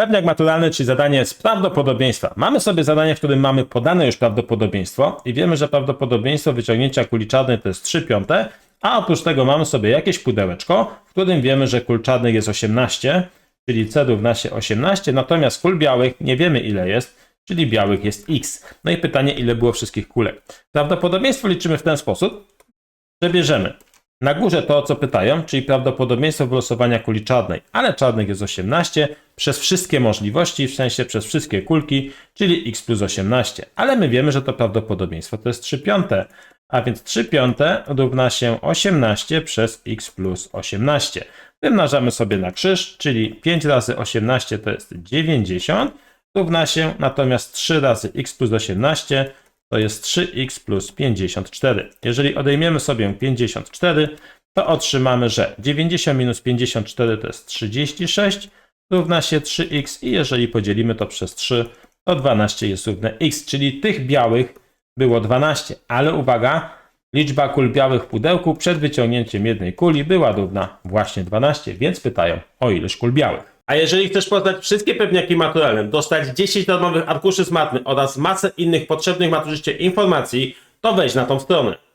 Pewniak maturalny, czyli zadanie z prawdopodobieństwa. Mamy sobie zadanie, w którym mamy podane już prawdopodobieństwo i wiemy, że prawdopodobieństwo wyciągnięcia kuli czarnej to jest 3 piąte, a oprócz tego mamy sobie jakieś pudełeczko, w którym wiemy, że kul czarnych jest 18, czyli C równa się 18, natomiast kul białych nie wiemy ile jest, czyli białych jest x. No i pytanie, ile było wszystkich kulek. Prawdopodobieństwo liczymy w ten sposób, że bierzemy na górze to, o co pytają, czyli prawdopodobieństwo wylosowania kuli czarnej, ale czarnych jest 18 przez wszystkie możliwości, w sensie przez wszystkie kulki, czyli x plus 18. Ale my wiemy, że to prawdopodobieństwo to jest 3 piąte, a więc 3 piąte równa się 18 przez x plus 18. Wymnażamy sobie na krzyż, czyli 5 razy 18 to jest 90, równa się natomiast 3 razy x plus 18 to jest 3x plus 54. Jeżeli odejmiemy sobie 54, to otrzymamy, że 90 minus 54 to jest 36, równa się 3x i jeżeli podzielimy to przez 3, to 12 jest równe x, czyli tych białych było 12, ale uwaga, liczba kul białych w pudełku przed wyciągnięciem jednej kuli była równa właśnie 12, więc pytają o ilość kul białych. A jeżeli chcesz poznać wszystkie pewniaki maturalne, dostać 10 darmowych arkuszy z matmy oraz masę innych potrzebnych maturzyście informacji, to wejdź na tą stronę.